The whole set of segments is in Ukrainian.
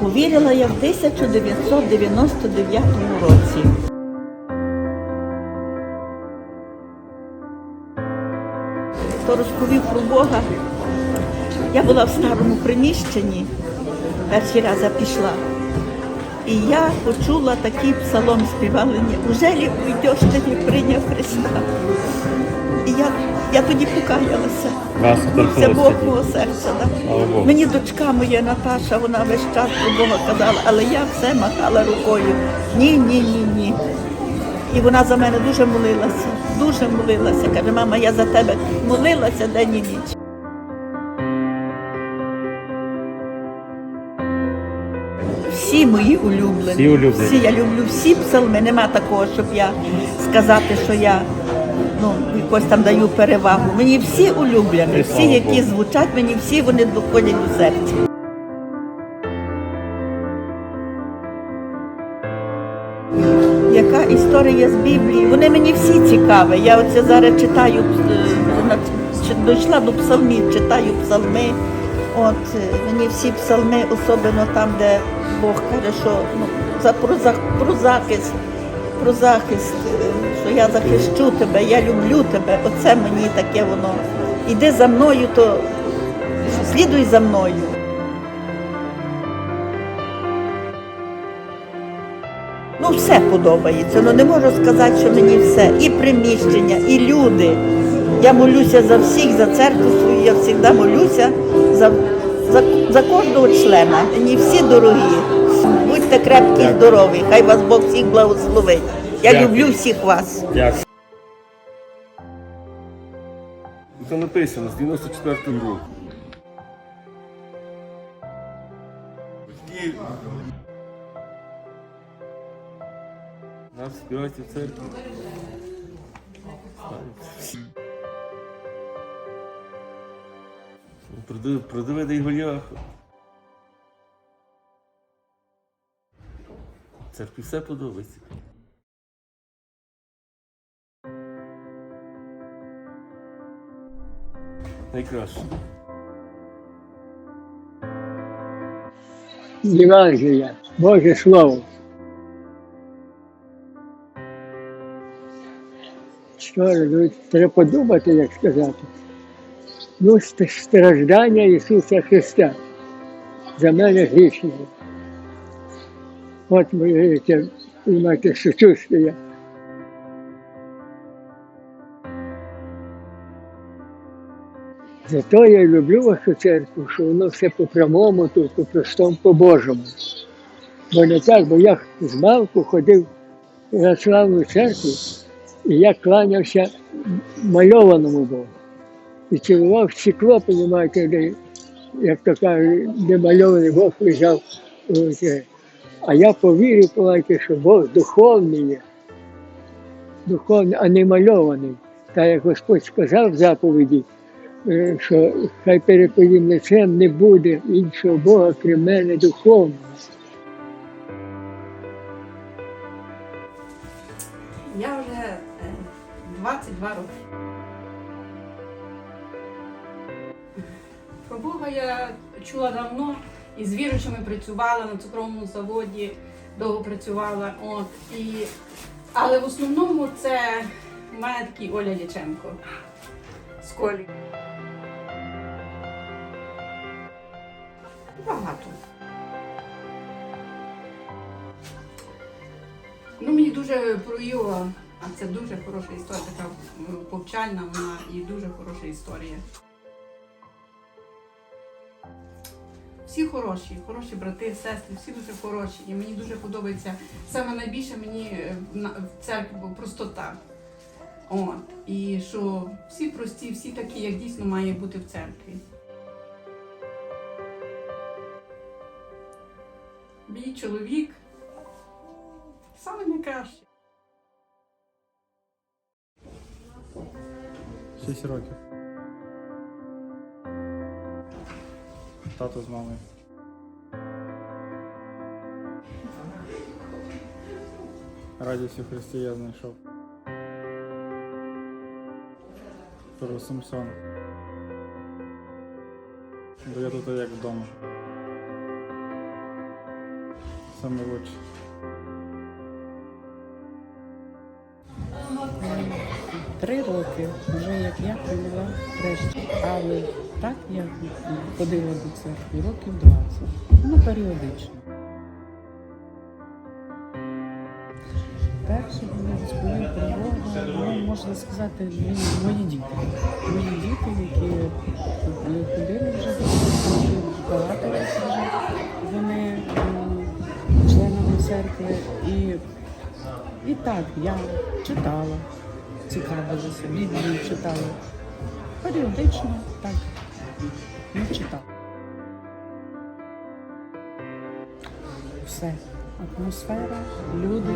Повірила я в 1999 році. Хто розповів про Бога? Я була в старому приміщенні, перший раз пішла. І я почула такий псалом співали. Уже ли уйдеш, ти не прийняв Христа? І я, я тоді покаялася. Це Бог мого серця. Да. Мені дочка моя Наташа, вона весь час про Бога казала, але я все махала рукою. Ні, ні, ні, ні. І вона за мене дуже молилася, дуже молилася. Каже, мама, я за тебе молилася день і ніч. Всі мої улюблені. Всі улюблені. Всі, я люблю всі псалми. Нема такого, щоб я сказати, що я ну, якось там даю перевагу. Мені всі улюблені, всі, які звучать, мені всі вони доходять до серця. Яка історія з Біблії? Вони мені всі цікаві. Я оце зараз читаю, е, дійшла до псалмів, читаю псалми. От е, мені всі псалми, особливо там, де Бог каже, що ну, за, про, за, про захист, про захист, що я захищу тебе, я люблю тебе. Оце мені таке воно. Іди за мною, то слідуй за мною. Ну, все подобається. Ну не можу сказати, що мені все. І приміщення, і люди. Я молюся за всіх, за церкву свою, я завжди молюся за, за, за кожного члена. Мені всі дорогі. Будьте крепкі і здорові. Хай вас Бог всіх благословить. Я Дякую. люблю всіх вас. Дякую. Це написано з 94 року. Батьки нас збирають в церкві. Про Давида і Голіафа. Церкві все подобається. Найкраще. Євангелія, Боже Слово. Що ну, треба подумати, як сказати. Ну, страждання Ісуса Христа за мене грішного. От ви приймаєте сочувствие. Зато я люблю вашу церкву, що воно все по прямому, тут, по простому, по Божому. Бо не так, бо я з малку ходив на славну церкву, і я кланявся мальованому Богу. І цілував стекло, розумієте, де, як то кажуть, де мальований Бог лежав. А я повірив, знаєте, що Бог духовний є, духовний, а не мальований. Та як Господь сказав в заповіді, що хай перед твоїм лицем не буде іншого Бога, крім мене духовного. Я вже е, 22 роки. Про Бога я чула давно і з віруючими працювала на цукровому заводі, довго працювала. От, і... Але в основному це в мене такий Оля Дяченко з Колі. Багато. Ну, мені дуже про Йова, а це дуже хороша історія, така повчальна вона і дуже хороша історія. Всі хороші, хороші брати, сестри, всі дуже хороші. І мені дуже подобається. Саме найбільше мені е, в церкві простота. От. І що всі прості, всі такі, як дійсно має бути в церкві. Мій чоловік саме найкраще. Шість років. Тато з мамою. Радість у Христі я знайшов. Про Самсон. Бо я тут як вдома. Саме лучше. Три роки вже як я прийняла хрещення. Але так я ходила до церкви років 20. Ну, періодично. Перше мене розповів про Бога, ну, можна сказати, мої діти. Мої діти, які ходили вже багато років вже вони церкви. І, і так, я читала цікавилася, Біблію читала. Періодично так не читала. Все. Атмосфера, люди,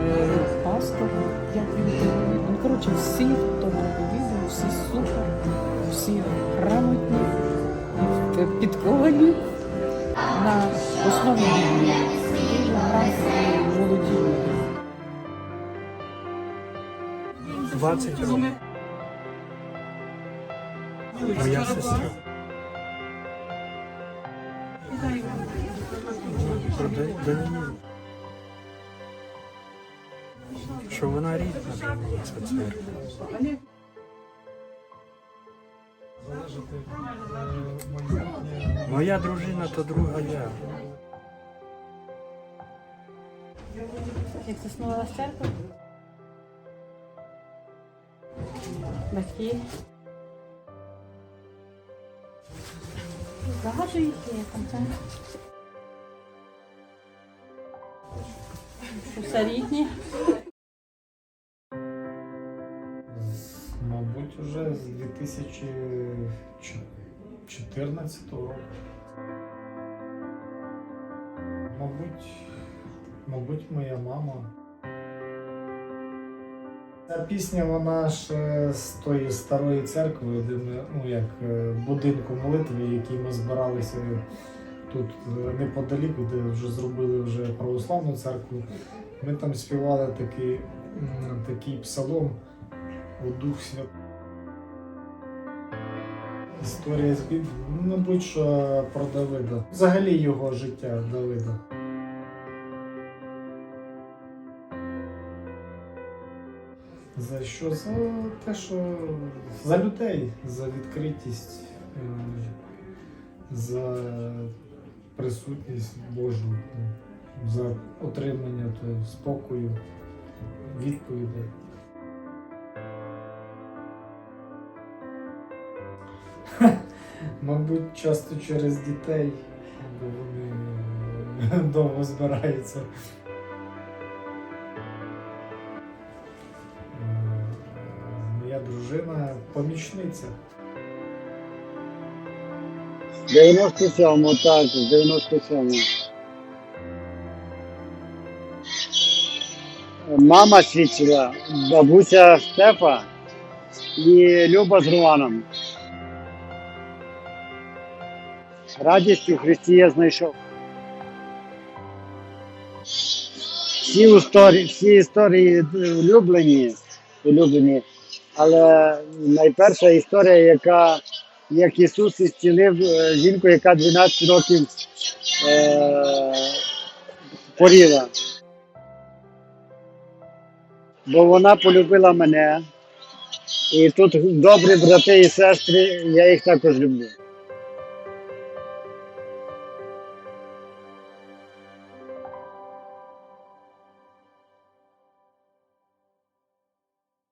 е, пастор, як він. Ну, коротше, всі, хто проповідує, всі супер, всі грамотні, підковані на основі Біблії. Дуже грамотні, молоді люди. 20 років. Моя сестра. Що вона рідна для мене, ця церква. Моя дружина то друга я. Як заснувалася церква? Батьки. Багато їх є там? Все рідні. Мабуть, уже з 2014 року. Мабуть, мабуть, моя мама. Ця пісня, вона ж з тої старої церкви, де ми, ну як е, будинку молитви, який ми збиралися тут е, неподалік, де вже зробили вже православну церкву. Ми там співали такий, такий псалом у Дух Свят. Історія з ну, мабуть, що про Давида. Взагалі його життя Давида. За що? За те, що за людей, за відкритість, е, за присутність Божу, за отримання спокою, відповідей. Мабуть, часто через дітей, бо вони е, довго збираються. Дружина помічниця. 97-му, так, з 97-му. Мама свідчила, бабуся Стефа і Люба з Романом. Радість у Христі я знайшов. Всі історії, всі історії улюблені, улюблені, але найперша історія, яка як Ісус ісцілив е, жінку, яка 12 років е, поріла. Бо вона полюбила мене. І тут добрі брати і сестри, я їх також люблю.